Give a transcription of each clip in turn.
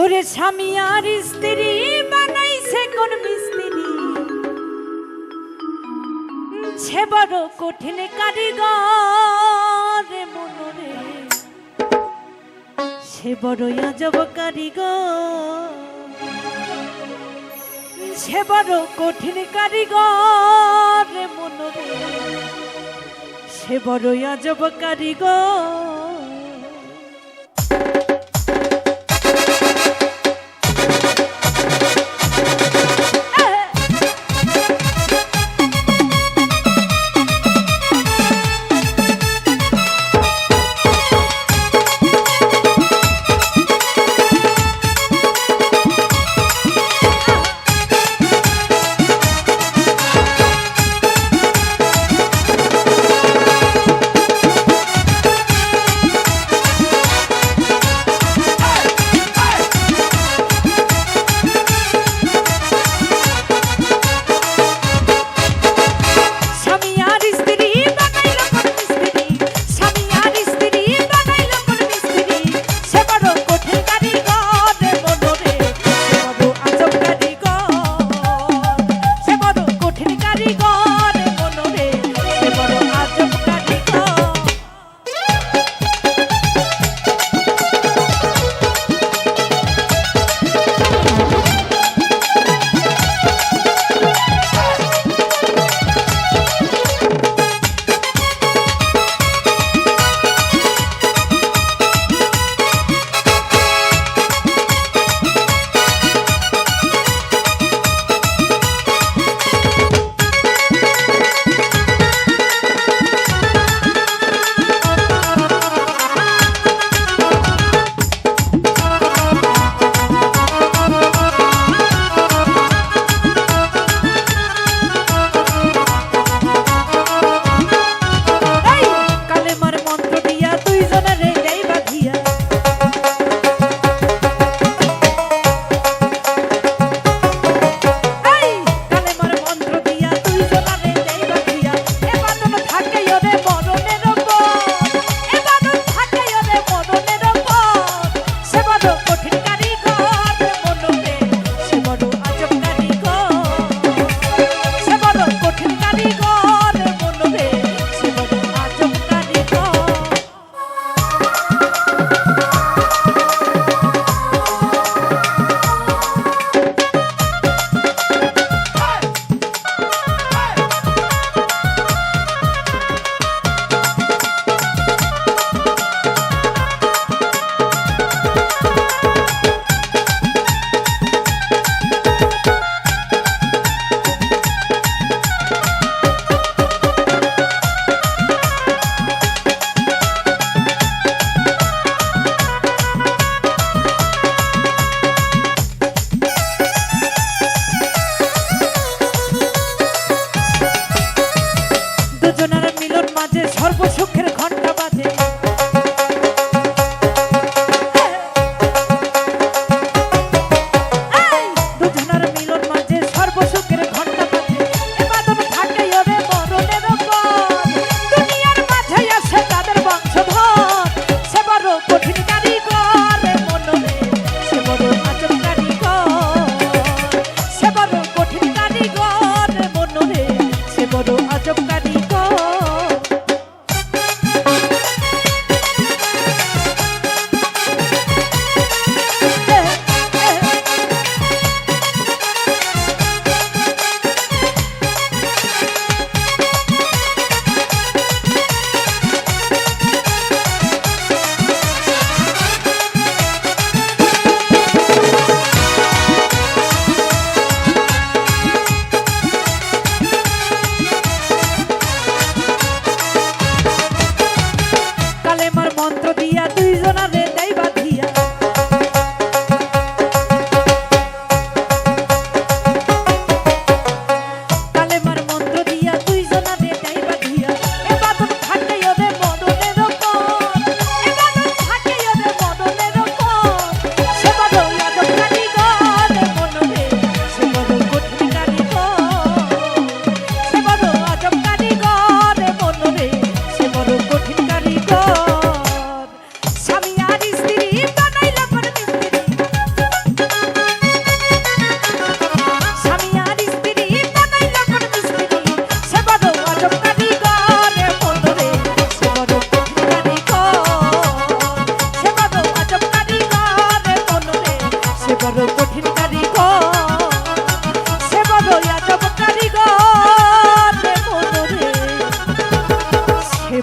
ওরে স্বামী আর স্ত্রী বানাইছে কোন মিস্ত্রি? সে বড় কঠিন কারিগর মনরে। সে বড় আজব কারিগর। সে বড় কঠিন কারিগর মনরে। সে বড় আজব কারিগর।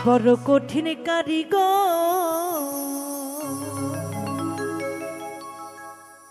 বড় কঠিন কারিগর।